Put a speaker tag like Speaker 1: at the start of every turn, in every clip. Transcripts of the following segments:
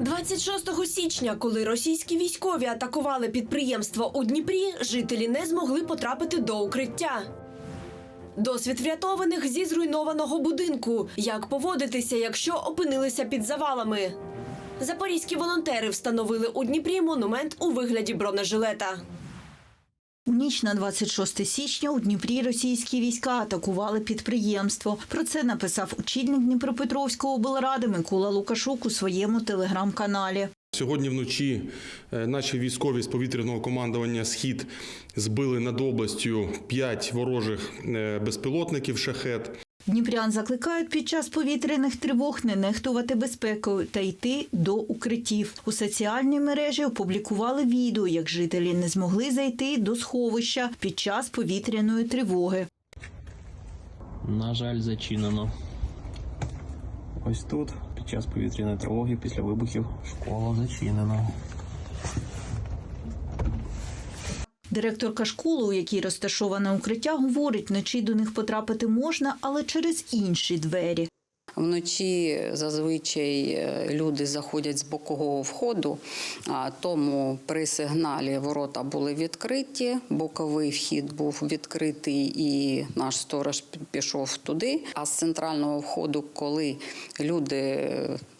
Speaker 1: 26 січня, коли російські військові атакували підприємство у Дніпрі, жителі не змогли потрапити до укриття. Досвід врятованих зі зруйнованого будинку. Як поводитися, якщо опинилися під завалами? Запорізькі волонтери встановили у Дніпрі монумент у вигляді бронежилета.
Speaker 2: У ніч на 26 січня у Дніпрі російські війська атакували підприємство. Про це написав очільник Дніпропетровської облради Микола Лукашук у своєму телеграм-каналі.
Speaker 3: Сьогодні вночі е, наші військові з повітряного командування Схід збили над областю п'ять ворожих е, безпілотників шахет.
Speaker 2: Дніпрян закликають під час повітряних тривог не нехтувати безпекою та йти до укриттів. У соціальній мережі опублікували відео, як жителі не змогли зайти до сховища під час повітряної тривоги.
Speaker 4: На жаль, зачинено. Ось тут, під час повітряної тривоги, після вибухів, школа зачинена.
Speaker 2: Директорка школи, у якій розташоване укриття, говорить, вночі до них потрапити можна, але через інші двері.
Speaker 5: Вночі зазвичай е, люди заходять з бокового входу, тому при сигналі ворота були відкриті, боковий вхід був відкритий, і наш сторож пішов туди. А з центрального входу, коли люди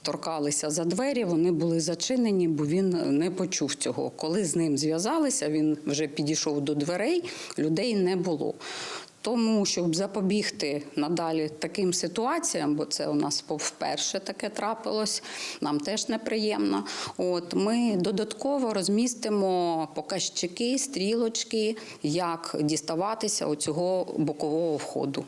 Speaker 5: торкалися за двері, вони були зачинені, бо він не почув цього. Коли з ним зв'язалися, він вже підійшов до дверей, людей не було. Тому, щоб запобігти надалі таким ситуаціям, бо це у нас вперше таке трапилось, нам теж неприємно. От ми додатково розмістимо показчики, стрілочки, як діставатися оцього бокового входу.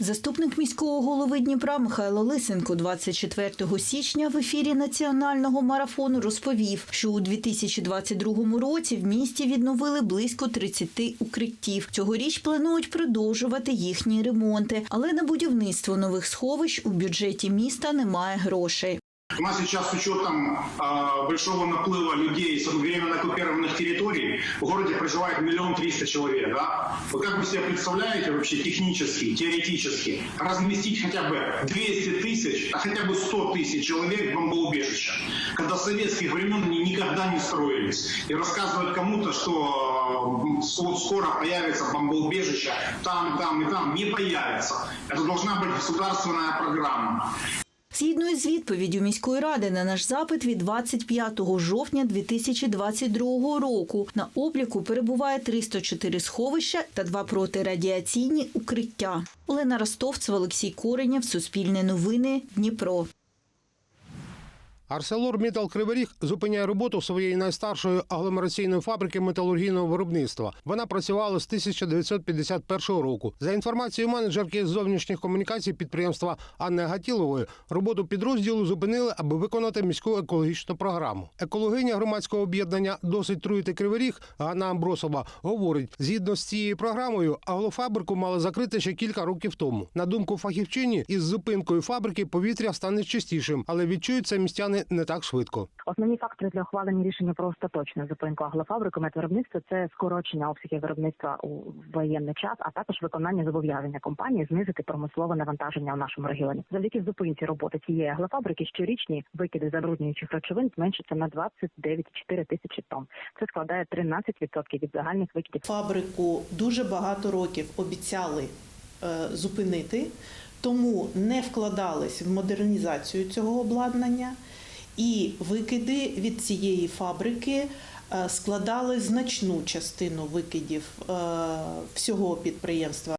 Speaker 2: Заступник міського голови Дніпра Михайло Лисенко 24 січня в ефірі національного марафону розповів, що у 2022 році в місті відновили близько 30 укриттів. Цьогоріч планують продовжувати їхні ремонти, але на будівництво нових сховищ у бюджеті міста немає грошей.
Speaker 6: У нас сейчас с учетом э, большого наплыва людей с временно оккупированных территорий в городе проживает миллион триста человек. Да? Вы как вы себе представляете вообще технически, теоретически разместить хотя бы 200 тысяч, а хотя бы 100 тысяч человек в бомбоубежище, когда с советских времен они никогда не строились. И рассказывать кому-то, что вот скоро появится бомбоубежище там, там и там, не появится. Это должна быть государственная программа.
Speaker 2: Згідно із відповіддю міської ради на наш запит від 25 жовтня 2022 року на обліку перебуває 304 сховища та два протирадіаційні укриття. Олена Ростовцева, Олексій Кореняв, Суспільне новини, Дніпро.
Speaker 7: Арселор Кривий Ріг зупиняє роботу своєї найстаршої агломераційної фабрики металургійного виробництва. Вона працювала з 1951 року. За інформацією менеджерки з зовнішніх комунікацій підприємства Анни Гатілової, роботу підрозділу зупинили, аби виконати міську екологічну програму. Екологиня громадського об'єднання Досить труїти Кривий Ріг Ганна Амбросова говорить: згідно з цією програмою, аглофабрику мали закрити ще кілька років тому. На думку фахівчині, із зупинкою фабрики повітря стане чистішим, але відчують містяни не так швидко.
Speaker 8: Основні фактори для ухвалення рішення про остаточну зупинку аглофабрики медвиробництва – це скорочення обсягів виробництва у воєнний час, а також виконання зобов'язання компанії знизити промислове навантаження у нашому регіоні. Завдяки зупинці роботи цієї аглофабрики щорічні викиди забруднюючих речовин зменшаться на 29,4 тисячі тонн. Це складає 13% від загальних викидів.
Speaker 9: Фабрику дуже багато років обіцяли е, зупинити, тому не вкладались в модернізацію цього обладнання, і викиди від цієї фабрики е, складали значну частину викидів е, всього підприємства.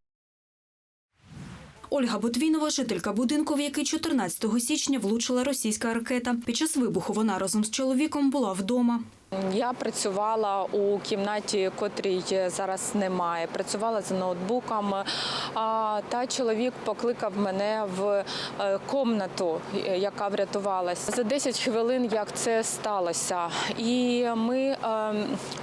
Speaker 10: Ольга Ботвінова, жителька будинку, в який 14 січня влучила російська ракета. Під час вибуху вона разом з чоловіком була вдома.
Speaker 11: Я працювала у кімнаті, котрій зараз немає. Працювала за ноутбуком. Та чоловік покликав мене в е, комнату, яка врятувалася. За 10 хвилин, як це сталося. І ми е,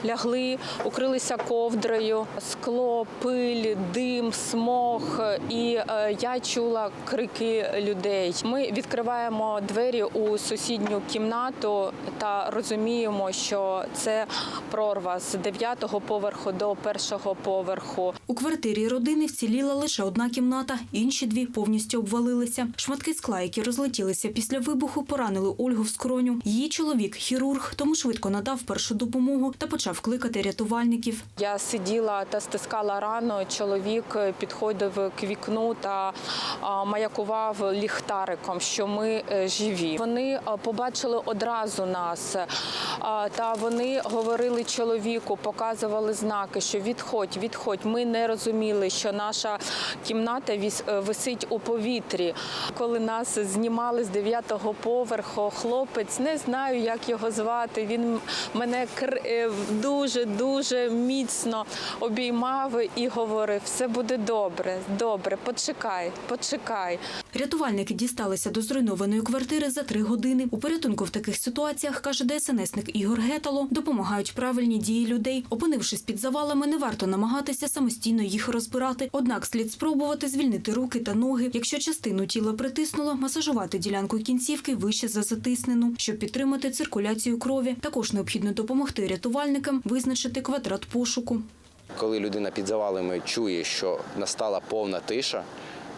Speaker 11: лягли, укрилися ковдрою, скло, пиль, дим, смог. І е, я чула крики людей. Ми відкриваємо двері у сусідню кімнату та розуміємо, що що це прорва з 9-го поверху до першого поверху.
Speaker 10: У квартирі родини вціліла лише одна кімната, інші дві повністю обвалилися. Шматки скла, які розлетілися після вибуху, поранили Ольгу в скроню. Її чоловік хірург, тому швидко надав першу допомогу та почав кликати рятувальників.
Speaker 11: Я сиділа та стискала рану. Чоловік підходив к вікну та маякував ліхтариком, що ми е, живі. Вони побачили одразу нас, та вони говорили чоловіку, показували знаки, що відходь, відходь. Ми не розуміли, що наша кімната е, висить у повітрі. Коли нас знімали з дев'ятого поверху, хлопець не знаю, як його звати. Він мене е, дуже дуже міцно обіймав і говорив: все буде добре, добре, почекай, почекай.
Speaker 10: Рятувальники дісталися до зруйнованої квартири за три години. У порятунку в таких ситуаціях, каже ДСНСник Ігор Гетало, допомагають правильні дії людей. Опинившись під завалами, не варто намагатися самостійно їх розбирати. Однак слід спробувати звільнити руки та ноги. Якщо частину тіла притиснуло, масажувати ділянку кінцівки вище за затиснену, щоб підтримати циркуляцію крові. Також необхідно допомогти рятувальникам визначити квадрат пошуку.
Speaker 12: Коли людина під завалами чує, що настала повна тиша,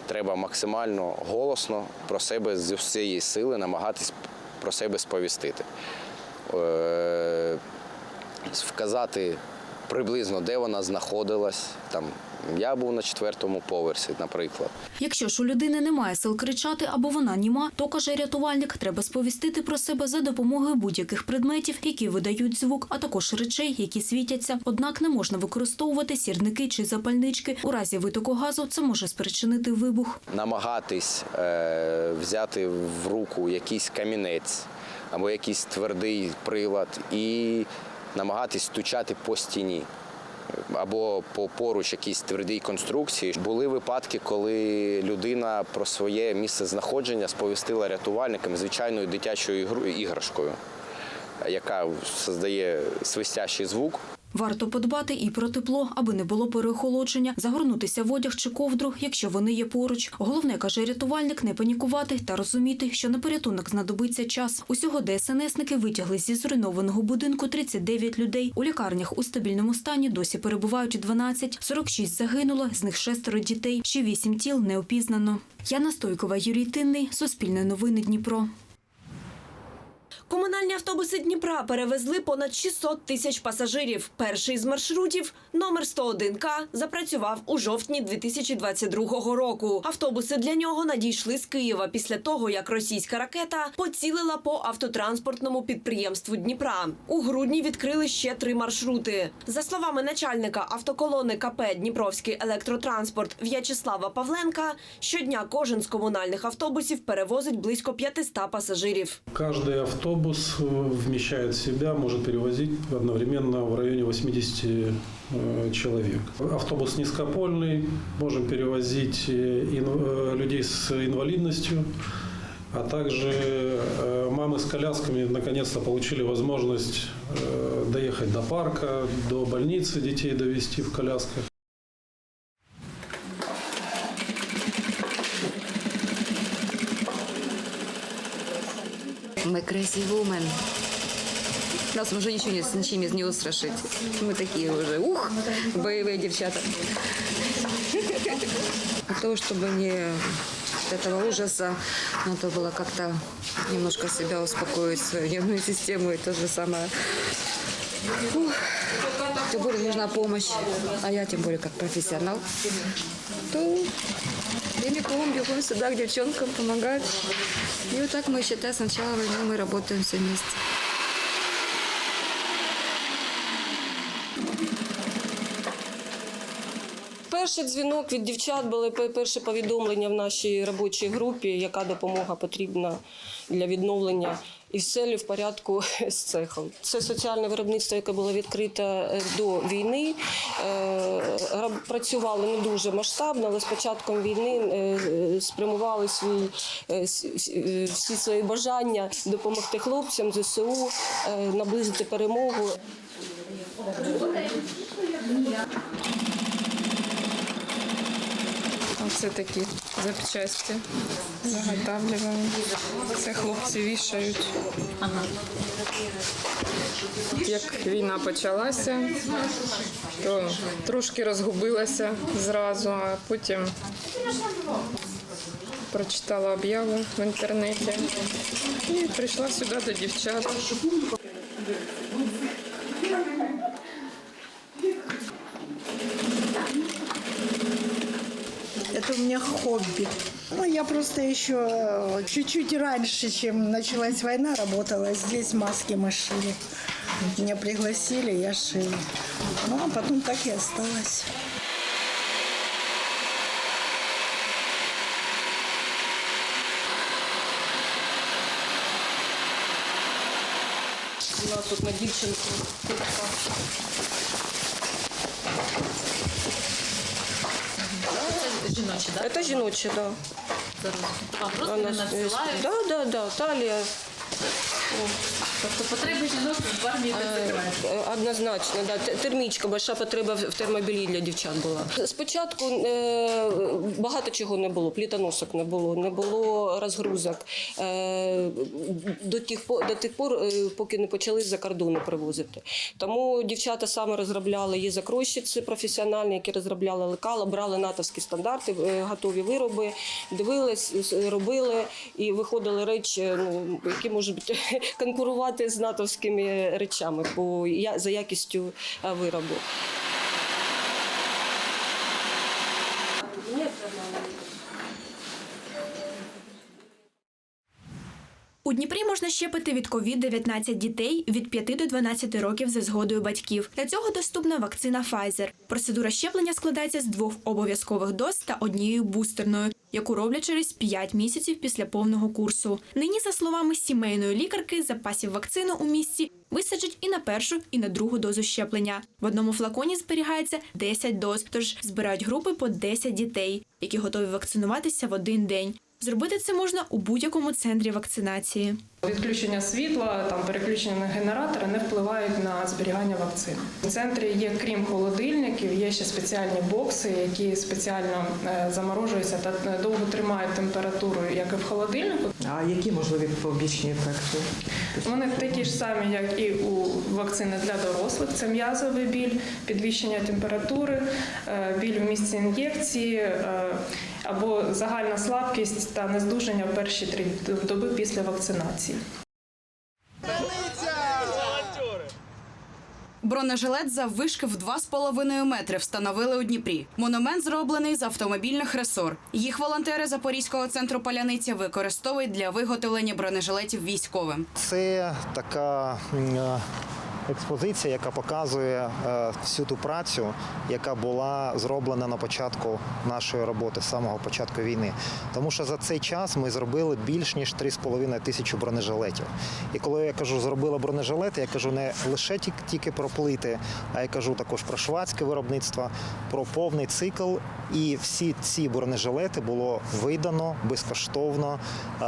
Speaker 12: треба максимально голосно про себе з усієї сили намагатись про себе сповістити. Е, Вказати приблизно, де вона знаходилась. Там, я був на четвертому поверсі, наприклад.
Speaker 10: Якщо ж у людини немає сил кричати або вона німа, то каже рятувальник, треба сповістити про себе за допомогою будь-яких предметів, які видають звук, а також речей, які світяться. Однак не можна використовувати сірники чи запальнички. У разі витоку газу це може спричинити вибух.
Speaker 12: намагатись е, взяти в руку якийсь камінець або якийсь твердий прилад і намагатись стучати по стіні. Або по поруч якісь твердій конструкції були випадки, коли людина про своє місце знаходження сповістила рятувальникам звичайною дитячою іграшкою, яка создає свистящий звук.
Speaker 10: Варто подбати і про тепло, аби не було переохолодження, загорнутися в одяг чи ковдру, якщо вони є поруч. Головне, каже рятувальник, не панікувати та розуміти, що на порятунок знадобиться час. Усього ДСНСники витягли зі зруйнованого будинку 39 людей. У лікарнях у стабільному стані досі перебувають 12, 46 загинуло, з них шестеро дітей, ще вісім тіл не опізнано. Яна Стойкова, Юрій Тинний, Суспільне новини Дніпро.
Speaker 1: Комунальні автобуси Дніпра перевезли понад 600 тисяч пасажирів. Перший з маршрутів, номер 101К, запрацював у жовтні 2022 року. Автобуси для нього надійшли з Києва після того, як російська ракета поцілила по автотранспортному підприємству Дніпра. У грудні відкрили ще три маршрути. За словами начальника автоколони КП Дніпровський електротранспорт В'ячеслава Павленка, щодня кожен з комунальних автобусів перевозить близько 500 пасажирів.
Speaker 13: Каждый автобус э, вмещает в себя, может перевозить одновременно в районе 80 э, человек. Автобус низкопольный, можем перевозить э, людей с инвалидностью, а также мамы с колясками наконец-то получили возможность доехать до парка, до больницы детей довести в колясках.
Speaker 14: Crazy woman. Нас уже ничего не, ничем не устрашить. Мы такие уже, ух, боевые девчата. Для того, чтобы не этого ужаса, надо было как-то немножко себя успокоить, свою нервную систему и то же самое. Ух. Тем более нужна помощь, а я тем более как профессионал, то прямиком бегом сюда к девчонкам помогать. И вот так мы, считай, с начала войны мы работаем все вместе.
Speaker 15: Перший дзвінок від дівчат були пе- перші повідомлення в нашій робочій групі, яка допомога потрібна для відновлення. і все в порядку з цехом. Це соціальне виробництво, яке було відкрите е, до війни. Е, Працювали не дуже масштабно, але з початком війни е, спрямували свій, с- с- е, всі свої бажання допомогти хлопцям ЗСУ, наблизити перемогу.
Speaker 11: Оце такі
Speaker 9: запчасті заготавлюємо. Це хлопці вішають. Як війна почалася, то трошки розгубилася зразу, а потім прочитала об'яву в інтернеті і прийшла сюди до дівчат.
Speaker 16: Хобби. Ну, я просто еще э, чуть-чуть раньше, чем началась война, работала. Здесь маски мы шили. Меня пригласили, я шила. Ну, а потом так и осталось.
Speaker 15: У нас тут на дівчинку.
Speaker 17: Жіночі, так?
Speaker 15: Це жіночі, так.
Speaker 17: А просто не надсилають?
Speaker 15: Да, да, да, талія.
Speaker 17: Тобто потреби жінок в армії закривають?
Speaker 15: Е, Однозначно, да. Термічка, большая потреба в термобілі для дівчат була. Спочатку е, багато чого не було, плітоносок не було, не було розгрузок. Е, до, тих, до тих пор, поки не почали з-за кордону привозити. Тому дівчата саме розробляли є закройщиці професіональні, які розробляли лекала, брали натовські стандарти, готові вироби, дивились, робили і виходили речі, ну, які можуть бути, конкурувати з натовськими речами по, за якістю виробу.
Speaker 18: У Дніпрі можна щепити від COVID-19 дітей від 5 до 12 років за згодою батьків. Для цього доступна вакцина Pfizer. Процедура щеплення складається з двох обов'язкових доз та однією бустерною, яку роблять через 5 місяців після повного курсу. Нині, за словами сімейної лікарки, запасів вакцини у місті вистачить і на першу, і на другу дозу щеплення. В одному флаконі зберігається 10 доз, тож збирають групи по 10 дітей, які готові вакцинуватися в один день. Зробити це можна у будь-якому центрі вакцинації.
Speaker 9: Відключення світла, там переключення на генератори не впливають на зберігання вакцин. У центрі є, крім холодильників, є ще спеціальні бокси, які спеціально е, заморожуються та е, довго тримають температуру, як і в холодильнику.
Speaker 19: А які можливі побічні ефекти?
Speaker 9: Вони такі ж самі, як і у вакцини для дорослих. Це м'язовий біль, підвищення температури, е, біль в місці ін'єкції або загальна слабкість та нездужання в перші три доби після вакцинації.
Speaker 20: Бронежилет заввишки в 2,5 метри встановили у Дніпрі. Монумент зроблений з автомобільних ресор. Їх волонтери Запорізького центру Паляниця використовують для виготовлення бронежилетів військовим.
Speaker 21: Це така е, експозиція, яка показує е, всю ту працю, яка була зроблена на початку нашої роботи, з самого початку війни. Тому що за цей час ми зробили більш ніж 3,5 тисячі бронежилетів. І коли я кажу, зробили бронежилети, я кажу не лише тільки про плити, а я кажу також про швадське виробництво, про повний цикл. І всі ці бронежилети було видано безкоштовно е,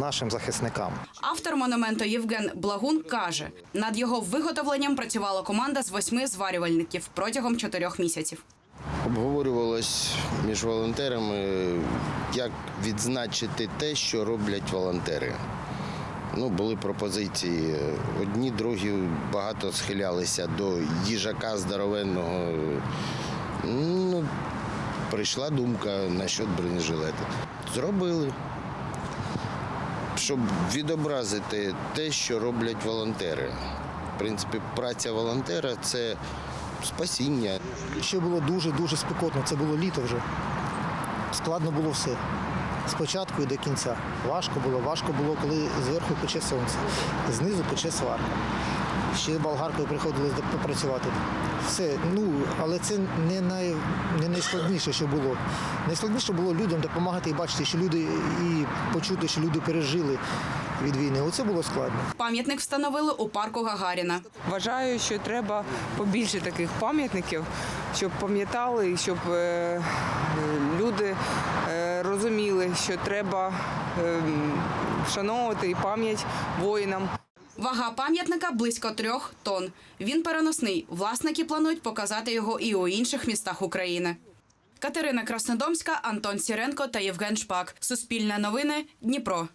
Speaker 21: нашим захисникам.
Speaker 20: Автор монументу Євген Благун каже, над його виготовленням працювала команда з восьми зварювальників протягом чотирьох місяців.
Speaker 22: Обговорювалось між волонтерами, як відзначити те, що роблять волонтери. Ну, були пропозиції. Одні, другі багато схилялися до їжака здоровенного. Ну, прийшла думка насчет бронежилета. Зробили. Щоб відобразити те, що роблять волонтери. В принципі, праця волонтера це спасіння.
Speaker 23: Ще було дуже-дуже спекотно, це було літо вже. Складно було все. Спочатку і до кінця. Важко було, важко було, коли зверху пече сонце, знизу пече сварка. Ще болгаркою приходилось попрацювати. Все, ну, але це не, най, не найскладніше, що було. Найскладніше було людям допомагати і бачити, що люди і почути, що люди пережили від війни. Оце було складно.
Speaker 20: Пам'ятник встановили у парку Гагаріна.
Speaker 24: Вважаю, що треба побільше таких пам'ятників, щоб пам'ятали і щоб е, люди е, розуміли, що треба е, вшановувати і пам'ять воїнам.
Speaker 20: Вага пам'ятника близько трьох тонн. Він переносний. Власники планують показати його і у інших містах України. Катерина Краснодомська, Антон Сіренко та Євген Шпак. Суспільне новини. Дніпро.